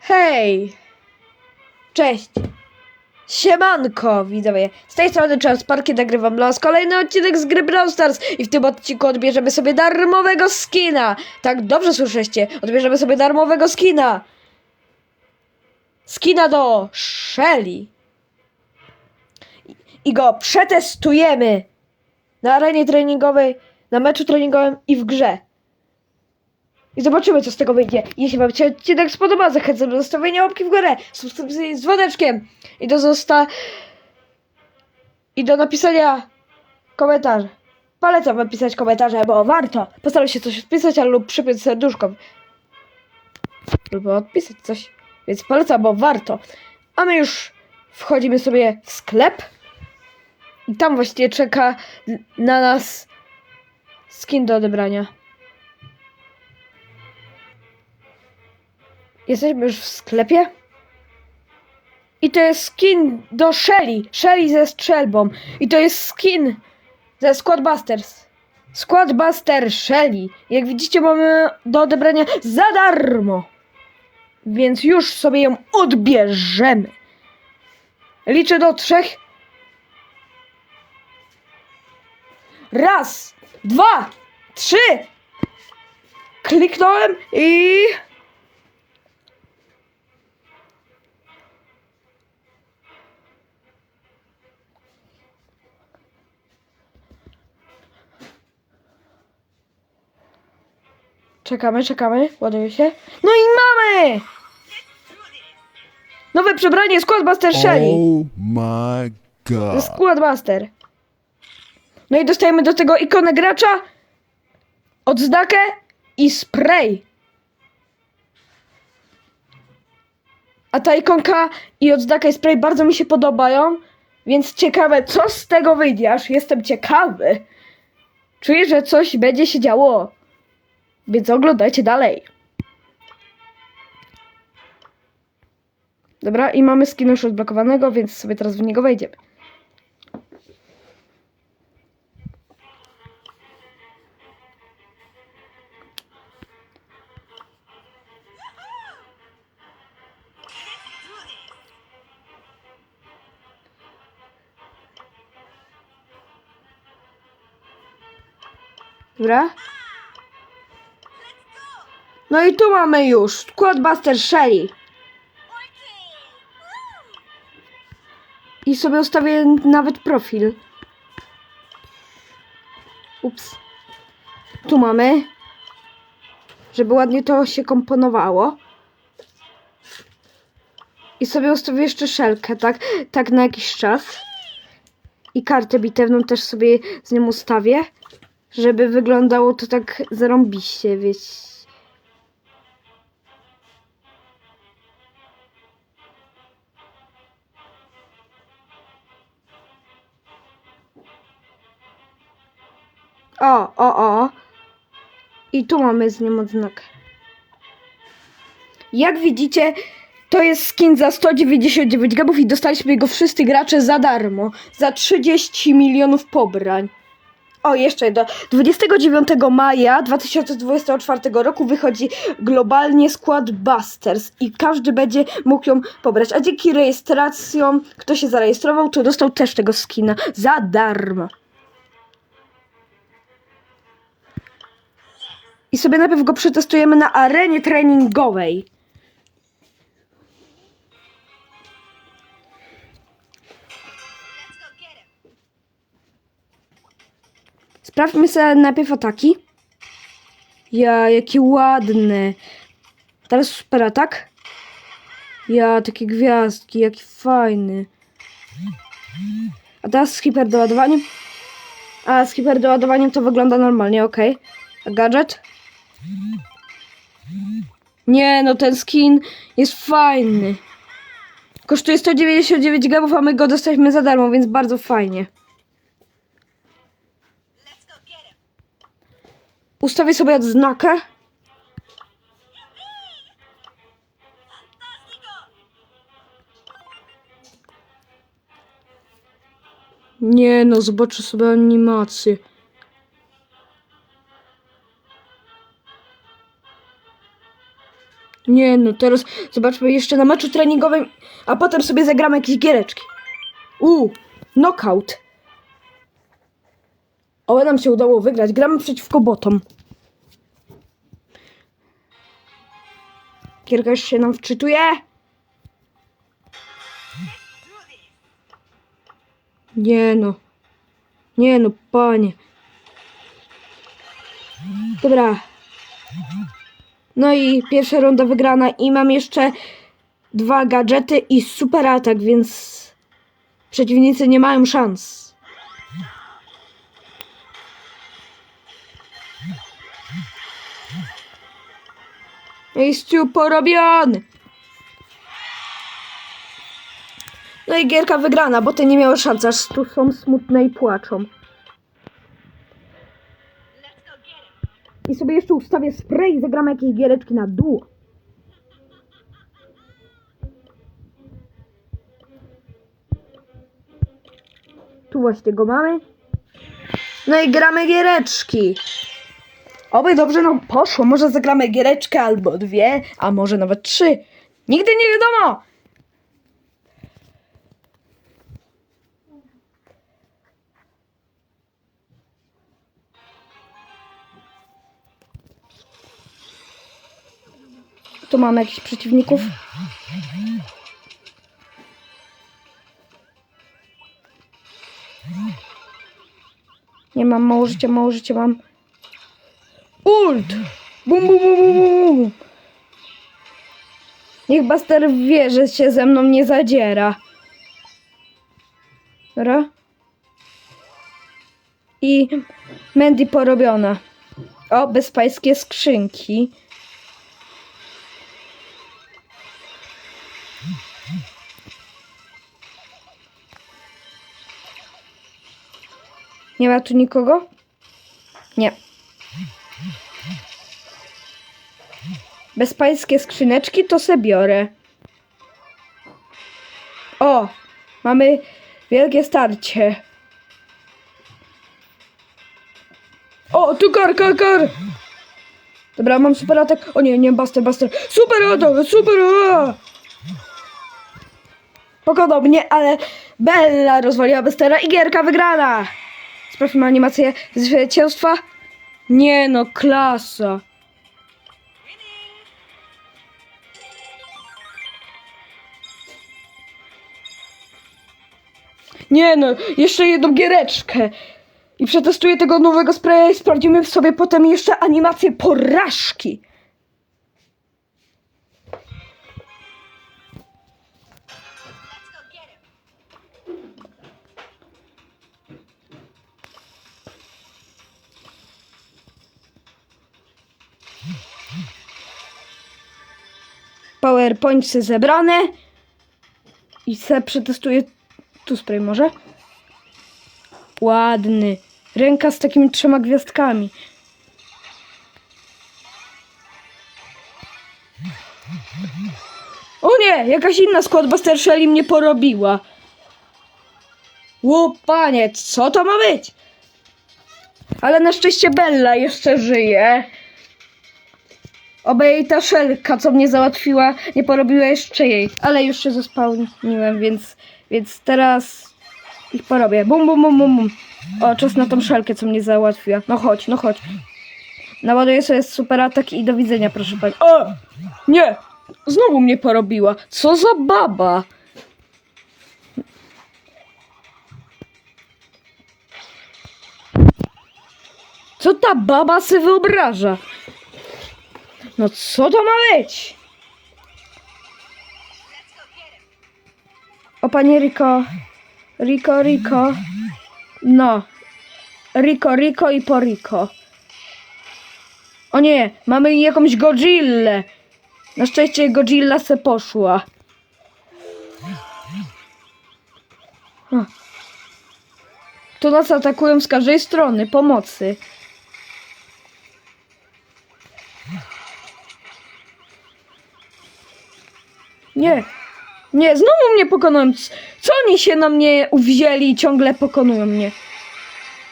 Hej! Cześć! Siemanko, widzowie! Z tej strony Charles Parki nagrywam was kolejny odcinek z gry Brawl Stars i w tym odcinku odbierzemy sobie darmowego skina! Tak, dobrze słyszycie, odbierzemy sobie darmowego skina! Skina do Shelly! I go przetestujemy na arenie treningowej, na meczu treningowym i w grze. I zobaczymy, co z tego wyjdzie. Jeśli Wam się odcinek spodoba, zachęcam do zostawienia łapki w górę, subskrypcji z dzwoneczkiem i do zosta... i do napisania komentarzy. Polecam napisać komentarze, bo warto. Postaram się coś odpisać, lub przypiąć serduszko. Lub odpisać coś. Więc polecam, bo warto. A my już wchodzimy sobie w sklep. I tam właściwie czeka na nas skin do odebrania. Jesteśmy już w sklepie. I to jest skin do Shelly. Shelly ze strzelbą. I to jest skin ze Squadbusters. Squadbuster Shelly. Jak widzicie, mamy do odebrania za darmo. Więc już sobie ją odbierzemy. Liczę do trzech. Raz, dwa, trzy. Kliknąłem i. Czekamy, czekamy, ładuje się. No i mamy! Nowe przebranie Squadbuster Shelly. Oh my god. Squadbuster. No i dostajemy do tego ikonę gracza, odznakę i spray. A ta ikonka i odznaka i spray bardzo mi się podobają, więc ciekawe co z tego wyjdzie, aż jestem ciekawy. Czuję, że coś będzie się działo. Więc oglądajcie dalej. Dobra, i mamy skin już odblokowanego, więc sobie teraz w niego wejdziemy. Dobra. No i tu mamy już Squadbuster Shelly. I sobie ustawię nawet profil. Ups. Tu mamy. Żeby ładnie to się komponowało. I sobie ustawię jeszcze szelkę, tak? Tak na jakiś czas. I kartę bitewną też sobie z nią ustawię. Żeby wyglądało to tak zarąbiście, wiecie. O, o, o. I tu mamy z nim odznakę. Jak widzicie, to jest skin za 199 gabów i dostaliśmy go wszyscy gracze za darmo. Za 30 milionów pobrań. O, jeszcze do 29 maja 2024 roku wychodzi globalnie skład Busters i każdy będzie mógł ją pobrać. A dzięki rejestracjom, kto się zarejestrował, to dostał też tego skina za darmo. I sobie najpierw go przetestujemy na arenie treningowej. Sprawdźmy sobie najpierw ataki. Ja, jaki ładny. Teraz super atak. Ja, takie gwiazdki, jaki fajny. A teraz z hiperdoładowaniem. A z hiperdoładowaniem to wygląda normalnie, ok. A gadżet? Nie, no ten skin jest fajny. Kosztuje 199 gabów, a my go dostaliśmy za darmo, więc bardzo fajnie. Ustawię sobie odznakę. Nie no, zobaczę sobie animację. Nie no, teraz zobaczmy jeszcze na meczu treningowym, a potem sobie zagramy jakieś giereczki. Uuu, knockout. O, nam się udało wygrać. Gramy przeciwko botom. Gierka już się nam wczytuje. Nie no. Nie no, panie. Dobra. No i pierwsza runda wygrana i mam jeszcze dwa gadżety i super atak, więc przeciwnicy nie mają szans. Miejscu porobiony. No i gierka wygrana, bo te nie miały szans, aż tu są smutne i płaczą. Sobie jeszcze ustawię spray i zagramy jakieś giereczki na dół. Tu właśnie go mamy. No i gramy giereczki. Oby dobrze nam poszło. Może zagramy giereczkę albo dwie, a może nawet trzy. Nigdy nie wiadomo. Tu mamy jakichś przeciwników. Nie mam mało życia, mało życia mam. Ult! Bum, bum, bum, bum, bum. Niech Buster wie, że się ze mną nie zadziera. Dobra. I Mandy porobiona. O, bezpańskie skrzynki. Nie ma tu nikogo? Nie. Bezpańskie skrzyneczki to se biorę. O! Mamy wielkie starcie. O, tu kar, kar, kar! Dobra, mam super atak. O nie, nie, Buster, Buster. Super atak, super! a! Pokonał mnie, ale Bella rozwaliła Bustera i gierka wygrana. Sprawdźmy animację zwycięstwa. Nie no, klasa. Nie no, jeszcze jedną giereczkę. I przetestuję tego nowego spraya i sprawdzimy sobie potem jeszcze animację porażki. PowerPointsy zebrane. I se przetestuję tu spray może. Ładny. Ręka z takimi trzema gwiazdkami. O nie! Jakaś inna Squadbuster Shelly mnie porobiła. Łupanie, co to ma być? Ale na szczęście Bella jeszcze żyje. Oby jej ta szelka, co mnie załatwiła, nie porobiła jeszcze jej. Ale już się zespałniłem, więc, więc teraz ich porobię. Bum, bum, bum, bum, bum. O, czas na tą szelkę, co mnie załatwiła. No chodź, no chodź. Naładuję sobie super atak i do widzenia, proszę pani. O! Nie! Znowu mnie porobiła. Co za baba! Co ta baba sobie wyobraża? No co to ma być? O panie Rico. Rico, Rico. No. Rico, Rico i po Rico. O nie, mamy jakąś Godzillę. Na szczęście Godzilla se poszła. Tu nas atakują z każdej strony. Pomocy. Nie. Nie, znowu mnie pokonują. Co oni się na mnie uwzięli i ciągle pokonują mnie?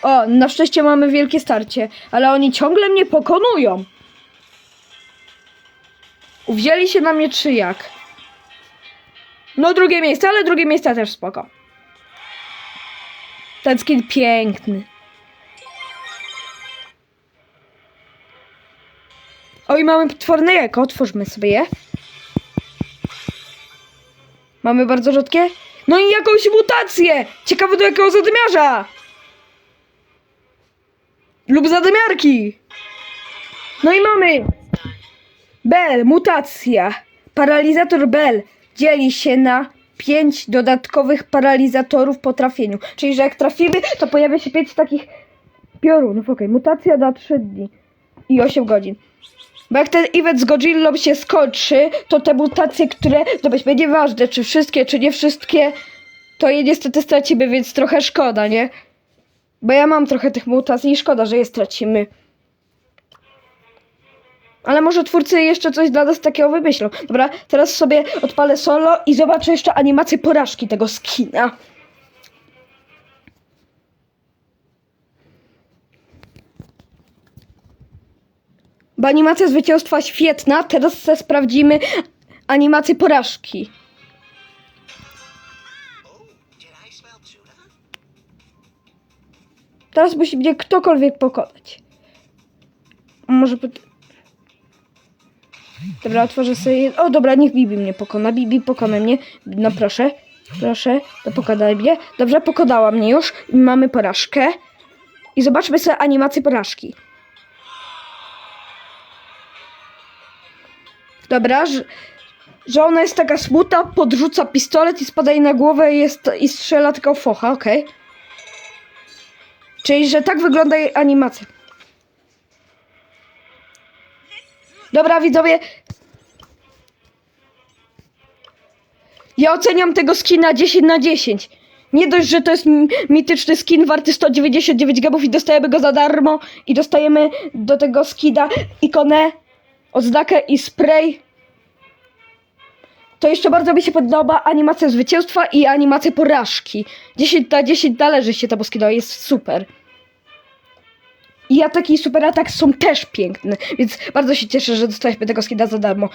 O, na szczęście mamy wielkie starcie, ale oni ciągle mnie pokonują. Uwzięli się na mnie czy jak? No drugie miejsce, ale drugie miejsce też spoko. Ten skin piękny. Oj, mamy potworne jajko, otwórzmy sobie je. Mamy bardzo rzadkie. No i jakąś mutację! Ciekawe do jakiego zadymiarza! Lub zadymiarki! No i mamy Bell, mutacja. Paralizator Bell dzieli się na 5 dodatkowych paralizatorów po trafieniu. Czyli, że jak trafimy, to pojawia się 5 takich piorunów. Okej, mutacja na 3 dni i 8 godzin. Bo jak ten event z Godzillą się skończy, to te mutacje, które zobaczmy, nieważne czy wszystkie, czy nie wszystkie, to je niestety stracimy, więc trochę szkoda, nie? Bo ja mam trochę tych mutacji i szkoda, że je stracimy. Ale może twórcy jeszcze coś dla nas takiego wymyślą. Dobra, teraz sobie odpalę solo i zobaczę jeszcze animację porażki tego skina. Bo animacja zwycięstwa świetna, teraz se sprawdzimy animację porażki. Teraz musi mnie ktokolwiek pokonać. Może... Dobra, otworzę sobie... O, dobra, niech Bibi mnie pokona. Bibi, pokona mnie. No proszę. Proszę, to pokonaj mnie. Dobrze, pokonała mnie już. Mamy porażkę. I zobaczmy sobie animację porażki. Dobra, że, że ona jest taka smutna, podrzuca pistolet i spada jej na głowę i, jest, i strzela tylko focha, okej. Czyli, że tak wygląda jej animacja. Dobra, widzowie. Ja oceniam tego skina 10 na 10. Nie dość, że to jest mi- mityczny skin warty 199 gabów i dostajemy go za darmo i dostajemy do tego skina ikonę, oznakę i spray. To jeszcze bardzo mi się podoba animacja zwycięstwa i animacja porażki. 10 na 10 należy się temu skinowi, jest super. I ataki i super atak są też piękne, więc bardzo się cieszę, że dostaliśmy tego skina za darmo.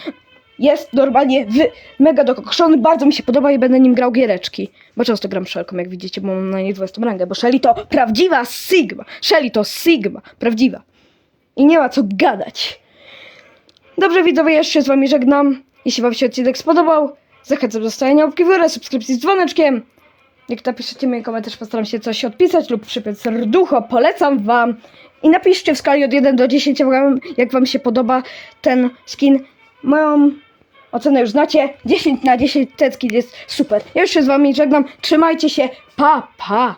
Jest normalnie wy, mega dokokszony, bardzo mi się podoba i będę nim grał giereczki. Bo często gram Shelką, jak widzicie, bo mam na niej 20 rangę, bo Shelly to prawdziwa Sigma. Shelly to Sigma, prawdziwa. I nie ma co gadać. Dobrze widzowie, jeszcze się z wami żegnam. Jeśli wam się odcinek spodobał, zachęcam do zostawienia łapki w górę, subskrypcji z dzwoneczkiem. Jak napiszecie mi komentarz, postaram się coś odpisać lub przypiąć serducho, polecam wam. I napiszcie w skali od 1 do 10, jak wam, jak wam się podoba ten skin. Moją ocenę już znacie. 10 na 10 ten skin jest super. Ja już się z wami żegnam. Trzymajcie się. Pa, pa.